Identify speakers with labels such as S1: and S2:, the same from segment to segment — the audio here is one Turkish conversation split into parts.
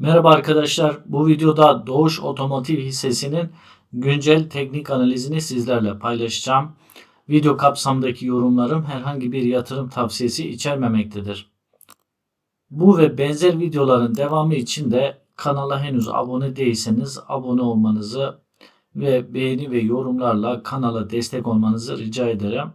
S1: Merhaba arkadaşlar. Bu videoda Doğuş Otomotiv hissesinin güncel teknik analizini sizlerle paylaşacağım. Video kapsamındaki yorumlarım herhangi bir yatırım tavsiyesi içermemektedir. Bu ve benzer videoların devamı için de kanala henüz abone değilseniz abone olmanızı ve beğeni ve yorumlarla kanala destek olmanızı rica ederim.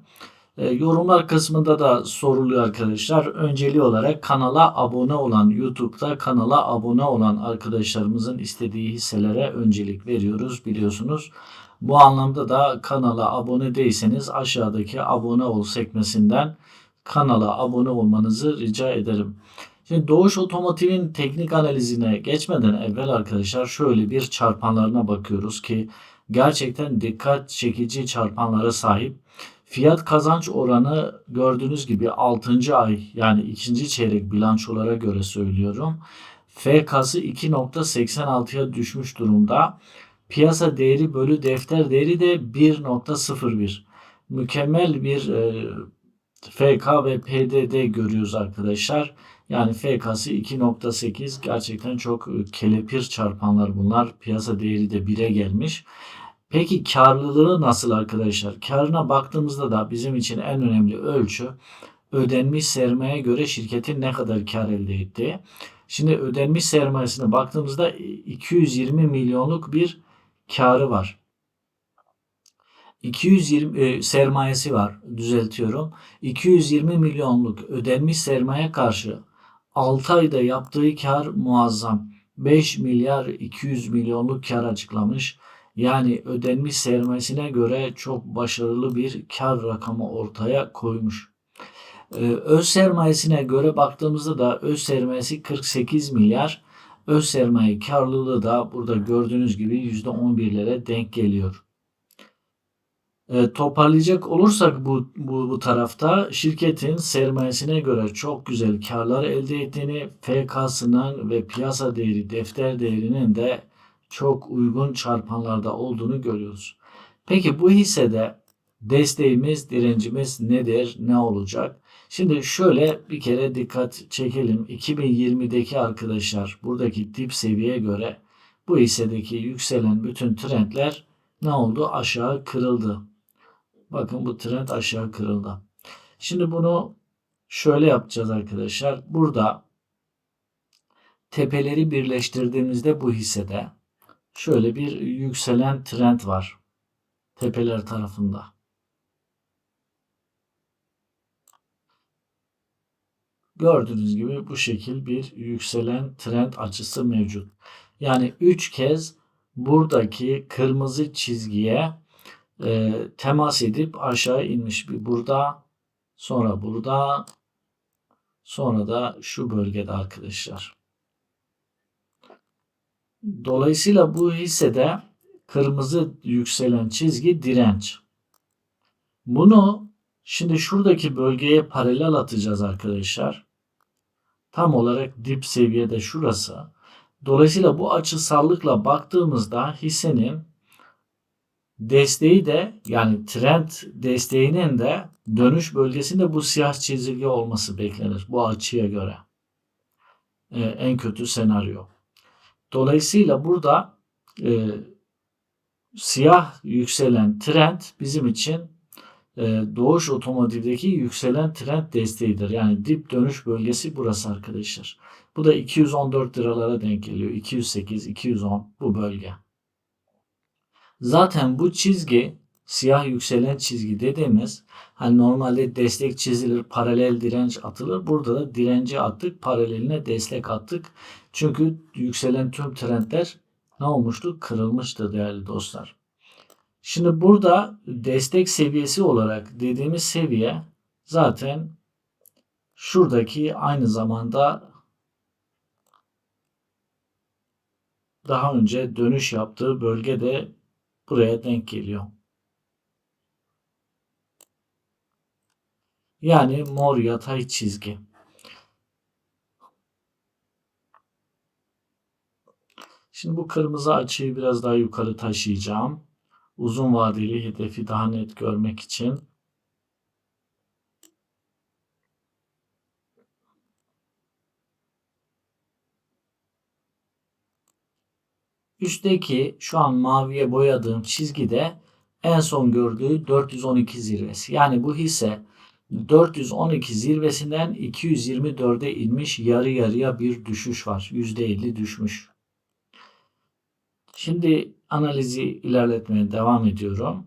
S1: E, yorumlar kısmında da soruluyor arkadaşlar. Önceli olarak kanala abone olan YouTube'da kanala abone olan arkadaşlarımızın istediği hisselere öncelik veriyoruz biliyorsunuz. Bu anlamda da kanala abone değilseniz aşağıdaki abone ol sekmesinden kanala abone olmanızı rica ederim. Şimdi Doğuş Otomotiv'in teknik analizine geçmeden evvel arkadaşlar şöyle bir çarpanlarına bakıyoruz ki gerçekten dikkat çekici çarpanlara sahip. Fiyat kazanç oranı gördüğünüz gibi 6. ay yani 2. çeyrek bilançolara göre söylüyorum. FK'sı 2.86'ya düşmüş durumda. Piyasa değeri bölü defter değeri de 1.01. Mükemmel bir e, FK ve PDD görüyoruz arkadaşlar. Yani FK'sı 2.8 gerçekten çok e, kelepir çarpanlar bunlar. Piyasa değeri de 1'e gelmiş. Peki karlılığı nasıl arkadaşlar? Karına baktığımızda da bizim için en önemli ölçü ödenmiş sermaye göre şirketin ne kadar kar elde ettiği. Şimdi ödenmiş sermayesine baktığımızda 220 milyonluk bir karı var. 220 e, sermayesi var düzeltiyorum. 220 milyonluk ödenmiş sermaye karşı 6 ayda yaptığı kar muazzam. 5 milyar 200 milyonluk kar açıklamış. Yani ödenmiş sermayesine göre çok başarılı bir kar rakamı ortaya koymuş. Ee, öz sermayesine göre baktığımızda da öz sermayesi 48 milyar. Öz sermaye karlılığı da burada gördüğünüz gibi %11'lere denk geliyor. E, toparlayacak olursak bu, bu, bu tarafta şirketin sermayesine göre çok güzel karlar elde ettiğini, FK'sının ve piyasa değeri, defter değerinin de çok uygun çarpanlarda olduğunu görüyoruz. Peki bu hissede desteğimiz, direncimiz nedir, ne olacak? Şimdi şöyle bir kere dikkat çekelim. 2020'deki arkadaşlar buradaki dip seviyeye göre bu hissedeki yükselen bütün trendler ne oldu? Aşağı kırıldı. Bakın bu trend aşağı kırıldı. Şimdi bunu şöyle yapacağız arkadaşlar. Burada tepeleri birleştirdiğimizde bu hissede şöyle bir yükselen trend var. Tepeler tarafında. Gördüğünüz gibi bu şekil bir yükselen trend açısı mevcut. Yani 3 kez buradaki kırmızı çizgiye e, temas edip aşağı inmiş. Bir burada, sonra burada, sonra da şu bölgede arkadaşlar. Dolayısıyla bu hissede kırmızı yükselen çizgi direnç. Bunu şimdi şuradaki bölgeye paralel atacağız arkadaşlar. Tam olarak dip seviyede şurası. Dolayısıyla bu açısallıkla baktığımızda hissenin desteği de yani trend desteğinin de dönüş bölgesinde bu siyah çizgi olması beklenir bu açıya göre. Ee, en kötü senaryo. Dolayısıyla burada e, siyah yükselen trend bizim için e, doğuş otomotivdeki yükselen trend desteğidir. Yani dip dönüş bölgesi burası arkadaşlar. Bu da 214 liralara denk geliyor. 208, 210 bu bölge. Zaten bu çizgi siyah yükselen çizgi dediğimiz hani normalde destek çizilir, paralel direnç atılır. Burada da direnci attık, paraleline destek attık. Çünkü yükselen tüm trendler ne olmuştu? Kırılmıştı değerli dostlar. Şimdi burada destek seviyesi olarak dediğimiz seviye zaten şuradaki aynı zamanda daha önce dönüş yaptığı bölgede buraya denk geliyor. Yani mor yatay çizgi. Şimdi bu kırmızı açıyı biraz daha yukarı taşıyacağım. Uzun vadeli hedefi daha net görmek için. Üstteki şu an maviye boyadığım çizgide en son gördüğü 412 zirvesi. Yani bu hisse 412 zirvesinden 224'e inmiş yarı yarıya bir düşüş var. %50 düşmüş. Şimdi analizi ilerletmeye devam ediyorum.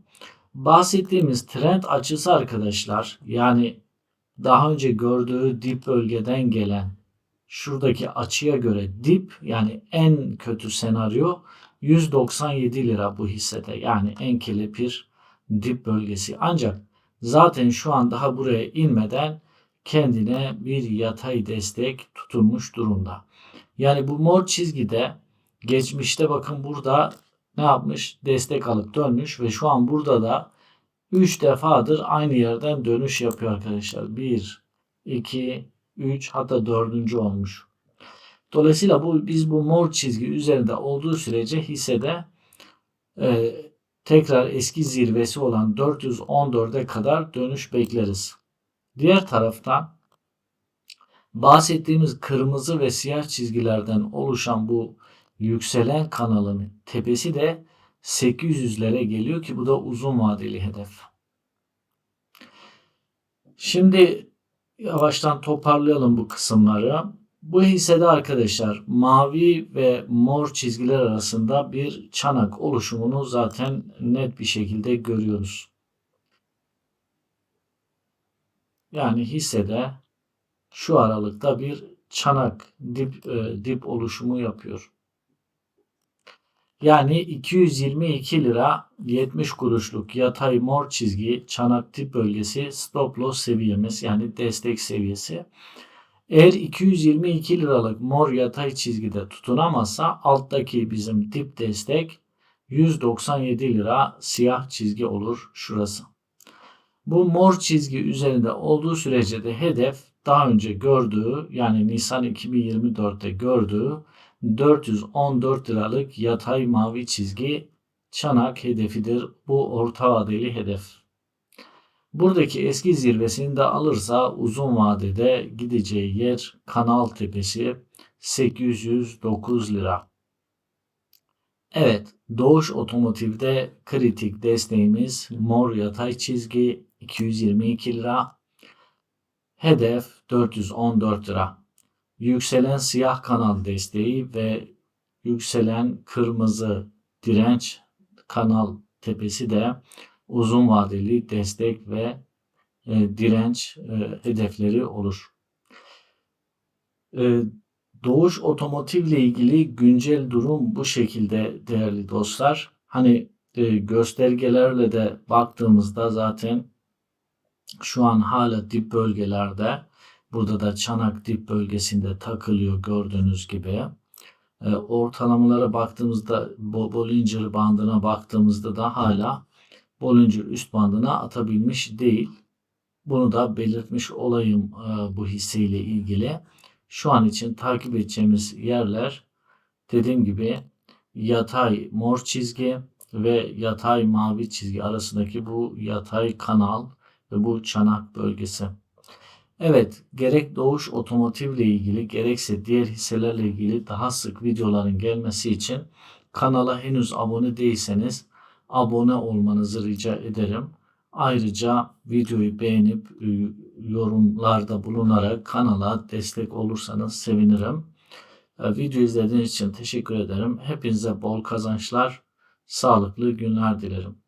S1: Bahsettiğimiz trend açısı arkadaşlar yani daha önce gördüğü dip bölgeden gelen şuradaki açıya göre dip yani en kötü senaryo 197 lira bu hissede yani en kelepir dip bölgesi. Ancak zaten şu an daha buraya inmeden kendine bir yatay destek tutunmuş durumda. Yani bu mor çizgide geçmişte bakın burada ne yapmış? Destek alıp dönmüş ve şu an burada da 3 defadır aynı yerden dönüş yapıyor arkadaşlar. 1, 2, 3 hatta 4. olmuş. Dolayısıyla bu biz bu mor çizgi üzerinde olduğu sürece hissede e, tekrar eski zirvesi olan 414'e kadar dönüş bekleriz. Diğer taraftan bahsettiğimiz kırmızı ve siyah çizgilerden oluşan bu yükselen kanalın tepesi de 800'lere geliyor ki bu da uzun vadeli hedef. Şimdi yavaştan toparlayalım bu kısımları. Bu hissede arkadaşlar mavi ve mor çizgiler arasında bir çanak oluşumunu zaten net bir şekilde görüyoruz. Yani hissede şu aralıkta bir çanak dip e, dip oluşumu yapıyor. Yani 222 lira 70 kuruşluk yatay mor çizgi çanak tip bölgesi stop loss seviyemiz yani destek seviyesi. Eğer 222 liralık mor yatay çizgide tutunamazsa alttaki bizim dip destek 197 lira siyah çizgi olur şurası. Bu mor çizgi üzerinde olduğu sürece de hedef daha önce gördüğü yani Nisan 2024'te gördüğü 414 liralık yatay mavi çizgi çanak hedefidir. Bu orta vadeli hedef. Buradaki eski zirvesini de alırsa uzun vadede gideceği yer kanal tepesi 809 lira. Evet, Doğuş Otomotiv'de kritik desteğimiz mor yatay çizgi 222 lira. Hedef 414 lira. Yükselen siyah kanal desteği ve yükselen kırmızı direnç kanal tepesi de uzun vadeli destek ve e, direnç e, hedefleri olur. E, Doğuş Otomotiv ile ilgili güncel durum bu şekilde değerli dostlar. Hani e, göstergelerle de baktığımızda zaten şu an hala dip bölgelerde burada da çanak dip bölgesinde takılıyor gördüğünüz gibi. E, ortalamalara baktığımızda Bollinger bandına baktığımızda da hala Bollinger üst bandına atabilmiş değil. Bunu da belirtmiş olayım e, bu hisseyle ilgili. Şu an için takip edeceğimiz yerler dediğim gibi yatay mor çizgi ve yatay mavi çizgi arasındaki bu yatay kanal ve bu çanak bölgesi. Evet, gerek Doğuş Otomotiv ile ilgili gerekse diğer hisselerle ilgili daha sık videoların gelmesi için kanala henüz abone değilseniz abone olmanızı rica ederim. Ayrıca videoyu beğenip e, yorumlarda bulunarak kanala destek olursanız sevinirim. E, video izlediğiniz için teşekkür ederim. Hepinize bol kazançlar, sağlıklı günler dilerim.